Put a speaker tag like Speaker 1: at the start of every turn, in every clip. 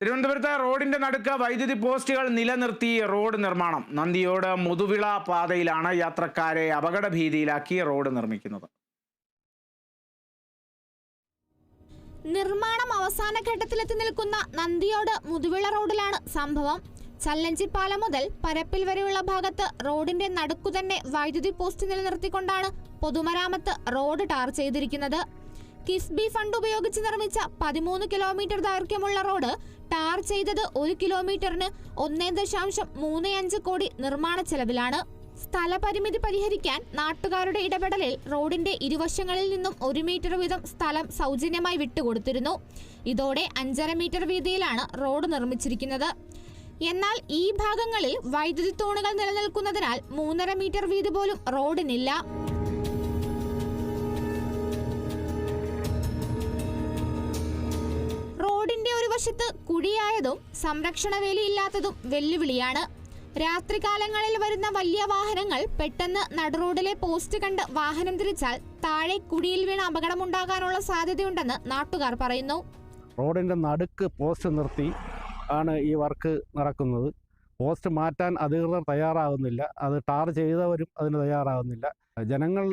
Speaker 1: തിരുവനന്തപുരത്ത് റോഡിന്റെ നടുക്ക് വൈദ്യുതി പോസ്റ്റുകൾ നിലനിർത്തി റോഡ് നിർമ്മാണം. നന്ദിയോട് മുതുവിള പാതയിലാണ് യാത്രക്കാരെ അപകട ഭീതിയിലാക്കി റോഡ് നിർമ്മിക്കുന്നത്.
Speaker 2: നിർമ്മാണം അവസാന ഘട്ടത്തിലെത്തി നിൽക്കുന്ന നന്ദിയോട് മുതുവിള റോഡിലാണ് സംഭവം. ചല്ലഞ്ചിപ്പാലം മുതൽ പരപ്പിൽ വരെയുള്ള ഭാഗത്ത് റോഡിന്റെ നടുക്കുതന്നെ വൈദ്യുതി പോസ്റ്റ് നിലനിർത്തിക്കൊണ്ടാണ് പൊതുമരാമത്ത് റോഡ് ടാർ ചെയ്തിരിക്കുന്നത്. കിഫ്ബി ഫണ്ട് ഉപയോഗിച്ച് നിർമ്മിച്ച പതിമൂന്ന് കിലോമീറ്റർ ദൈർഘ്യമുള്ള റോഡ് ടാർ ചെയ്തത് ഒരു കിലോമീറ്ററിന് ഒന്നേ ദശാംശം മൂന്ന് അഞ്ച് കോടി നിർമ്മാണ ചെലവിലാണ്. സ്ഥലപരിമിതി പരിഹരിക്കാൻ നാട്ടുകാരുടെ ഇടപെടലിൽ റോഡിന്റെ ഇരുവശങ്ങളിൽ നിന്നും ഒരു മീറ്റർ വീതം സ്ഥലം സൗജന്യമായി വിട്ടുകൊടുത്തിരുന്നു. ഇതോടെ അഞ്ചര മീറ്റർ വീതിയിലാണ് റോഡ് നിർമ്മിച്ചിരിക്കുന്നത്. എന്നാൽ ഈ ഭാഗങ്ങളിൽ വൈദ്യുതി തൂണുകൾ നിലനിൽക്കുന്നതിനാൽ മൂന്നര മീറ്റർ വീതി പോലും റോഡിനില്ല. റോഡിന്റെ ഒരു വശത്ത് കുഴിയായതും സംരക്ഷണ വേലിയില്ലാത്തതും വെല്ലുവിളിയാണ്. രാത്രികാലങ്ങളിൽ വരുന്ന വലിയ വാഹനങ്ങൾ പെട്ടെന്ന് നടുറോഡിലെ പോസ്റ്റ് കണ്ട് വാഹനം തിരിച്ചാൽ താഴെ കുഴിയിൽ വീണ് അപകടമുണ്ടാകാനുള്ള സാധ്യതയുണ്ടെന്ന് നാട്ടുകാർ പറയുന്നു.
Speaker 3: റോഡിന്റെ നടുക്ക് പോസ്റ്റ് നിർത്തി ആണ് ഈ വർക്ക് നടക്കുന്നത്. പോസ്റ്റ് മാറ്റാൻ അധികൃതർ തയ്യാറാകുന്നില്ല. അത് ടാർ ചെയ്തവരും അതിന് തയ്യാറാകുന്നില്ല. ജനങ്ങൾ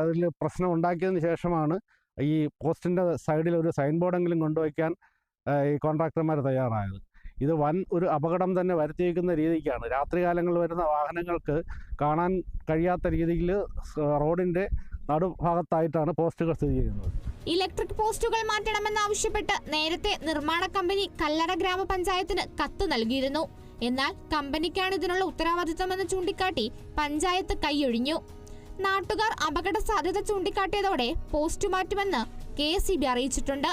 Speaker 3: അതിൽ പ്രശ്നം ഉണ്ടാക്കിയതിന് ശേഷമാണ് ഈ പോസ്റ്റിന്റെ സൈഡിൽ ഒരു സൈൻ ബോർഡെങ്കിലും കൊണ്ടുവയ്ക്കാൻ ഈ കോൺട്രാക്ടർമാർ തയ്യാറായത്. ഇത് വൻ ഒരു അപകടം തന്നെ വരുത്തിയിരിക്കുന്ന രീതിക്കാണ്. രാത്രികാലങ്ങളിൽ വരുന്ന വാഹനങ്ങൾക്ക് കാണാൻ കഴിയാത്ത രീതിയിൽ റോഡിന്റെ നടുഭാഗത്തായിട്ടാണ് പോസ്റ്റുകൾ സ്ഥിതി ചെയ്യുന്നത്
Speaker 2: ഇലക്ട്രിക് പോസ്റ്റുകൾ മാറ്റണമെന്നാവശ്യപ്പെട്ട് നേരത്തെ നിർമ്മാണ കമ്പനി കല്ലട ഗ്രാമപഞ്ചായത്തിന് കത്ത് നൽകിയിരുന്നു. എന്നാൽ കമ്പനിക്കാണ് ഇതിനുള്ള ഉത്തരവാദിത്തമെന്ന് ചൂണ്ടിക്കാട്ടി പഞ്ചായത്ത് കൈയൊഴിഞ്ഞു. നാട്ടുകാർ അപകട സാധ്യത ചൂണ്ടിക്കാട്ടിയതോടെ പോസ്റ്റ് മാറ്റുമെന്ന് കെ അറിയിച്ചിട്ടുണ്ട്.